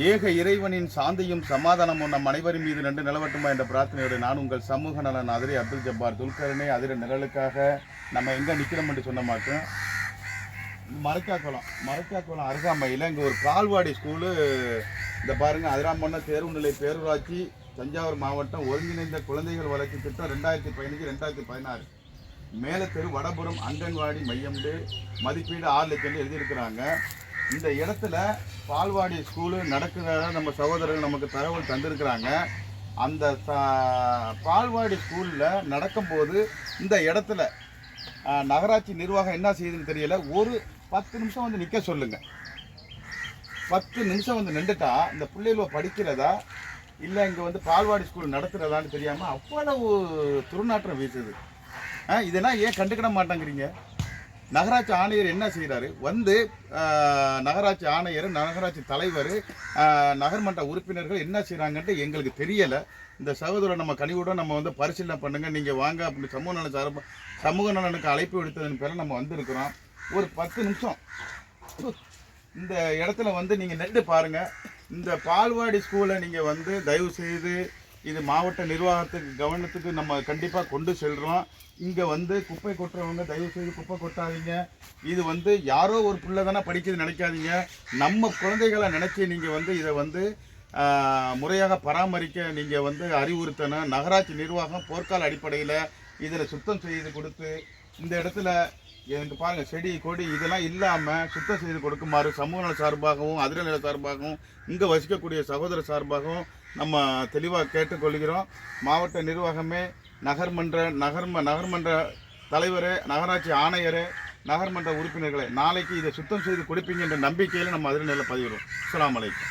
ஏக இறைவனின் சாந்தியும் சமாதானமும் நம் அனைவரின் மீது நன்று நிலவட்டுமா என்ற பிரார்த்தனையோடு நான் உங்கள் சமூக நலன் அதிரை அப்துல் ஜப்பார் துல்கரனே அதிர நிழலுக்காக நம்ம எங்கே நிற்கிறோம் என்று சொன்ன மாட்டோம் மரக்காக்குளம் மரக்காக்குளம் அருகாமையில் இங்கே ஒரு கால்வாடி ஸ்கூலு. இந்த பாருங்கள் அதிராம்பண்ண தேர்வு நிலை பேரூராட்சி தஞ்சாவூர் மாவட்டம் ஒருங்கிணைந்த குழந்தைகள் வளர்ச்சி திட்டம் ரெண்டாயிரத்தி பதினஞ்சு ரெண்டாயிரத்தி பதினாறு. மேலத்தெரு வடபுறம் அங்கன்வாடி மையம்டு மதிப்பீடு ஆறு லட்சம் எழுதியிருக்கிறாங்க. இந்த இடத்துல பால்வாடி ஸ்கூலு நடக்கிறத நம்ம சகோதரர்கள் நமக்கு தகவல் தந்திருக்கிறாங்க. அந்த பால்வாடி ஸ்கூலில் நடக்கும்போது இந்த இடத்துல நகராட்சி நிர்வாகம் என்ன செய்யுதுன்னு தெரியல. ஒரு பத்து நிமிஷம் வந்து நிற்க சொல்லுங்கள் பத்து நிமிஷம் வந்து நின்றுட்டா இந்த பிள்ளைகள படிக்கிறதா இல்லை இங்கே வந்து பால்வாடி ஸ்கூல் நடத்துகிறதான்னு தெரியாமல் அவ்வளவு துருநாற்றம் வீசுது. இதெல்லாம் ஏன் கண்டுக்கிட மாட்டேங்கிறீங்க? நகராட்சி ஆணையர் என்ன செய்கிறாரு வந்து நகராட்சி ஆணையர் நகராட்சி தலைவர் நகர்மன்ற உறுப்பினர்கள் என்ன செய்கிறாங்கன்ட்டு எங்களுக்கு தெரியலை. இந்த சகோதரர் நம்ம கனிவுடன் நம்ம வந்து பரிசீலனை பண்ணுங்கள் நீங்கள் வாங்க அப்படி சமூக நலன் சார்பாக சமூக நலனுக்கு அழைப்பு விடுத்ததன் பேரில் நம்ம வந்திருக்கிறோம். ஒரு பத்து நிமிஷம். இந்த இடத்துல வந்து நீங்கள் நெட்டு பாருங்கள் இந்த பால்வாடி ஸ்கூலை நீங்கள் வந்து தயவு செய்து இது மாவட்ட நிர்வாகத்துக்கு கவனத்துக்கு நம்ம கண்டிப்பாக கொண்டு செல்கிறோம் இங்கே வந்து குப்பை கொட்டுறவங்க தயவு செய்து குப்பை கொட்டாதீங்க. இது வந்து யாரோ ஒரு பிள்ளை தானே படிக்குது நினைக்காதீங்க. நம்ம குழந்தைகளை நினச்சி நீங்கள் வந்து இதை வந்து முறையாக பராமரிக்க நீங்கள் வந்து அறிவுறுத்தணும். நகராட்சி நிர்வாகம் போர்க்கால அடிப்படையில் இதில் சுத்தம் செய்து கொடுத்து இந்த இடத்துல எனக்கு பாருங்கள் செடி கொடி இதெல்லாம் இல்லாமல் சுத்தம் செய்து கொடுக்குமாறு சமூக நல சார்பாகவும் அதிர நில சார்பாகவும் இங்கே வசிக்கக்கூடிய சகோதர சார்பாகவும் நம்ம தெளிவாக கேட்டுக்கொள்கிறோம். மாவட்ட நிர்வாகமே நகர்மன்ற நகர்ம நகர்மன்ற தலைவர் நகராட்சி ஆணையர் நகர்மன்ற உறுப்பினர்களே நாளைக்கு இதை சுத்தம் செய்து கொடுப்பீங்க என்ற நம்பிக்கையில் நம்ம அதிர நிலை பதிவிடுவோம். அலாம் வலைக்கம்